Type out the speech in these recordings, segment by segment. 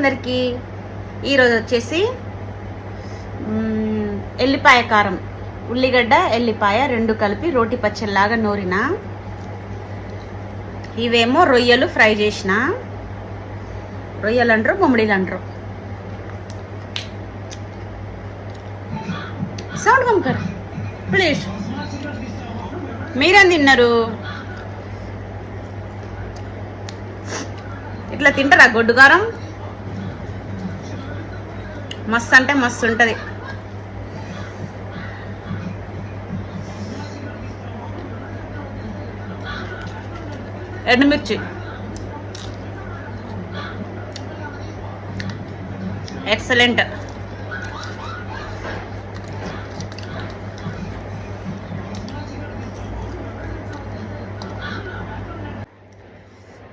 అందరికీ ఈరోజు వచ్చేసి ఎల్లిపాయ కారం. ఉల్లిగడ్డ ఎల్లిపాయ రెండు కలిపి రోటి పచ్చల్లాగా నూరిన. ఇవేమో రొయ్యలు ఫ్రై చేసిన. రొయ్యలు అంటారు అంటారు సౌండ్ పంకర్ ప్లీజ్. మీరేం తిన్నారు? ఇట్లా తింటారా గొడ్డు కారం? మస్తు అంటే మస్తు ఉంటుంది. ఎండుమిర్చి. ఎక్సలెంట్.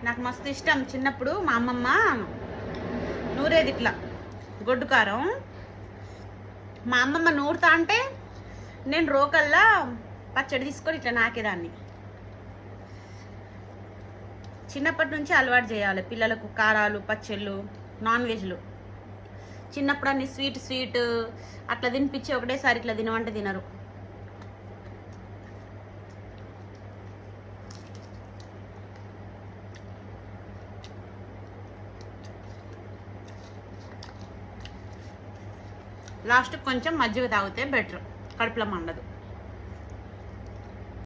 నాకు మస్తు ఇష్టం. చిన్నప్పుడు మా అమ్మమ్మ నూరేది ఇట్లా. గొడ్డు కారం. మా అమ్మమ్మ నూరుతా అంటే నేను రోకల్లా పచ్చడి తీసుకొని ఇట్లా నాకేదాన్ని. చిన్నప్పటి నుంచి అలవాటు చేయాలి పిల్లలకు కారాలు పచ్చళ్ళు నాన్ వెజ్లు. చిన్నప్పుడు అన్ని స్వీట్ స్వీట్ అట్లా తినిపించి ఒకటేసారి ఇట్లా తినమంటే తినరు. లాస్ట్ కొంచెం మజ్జిగ తాగితే బెటర్. కడుపులో మండదు.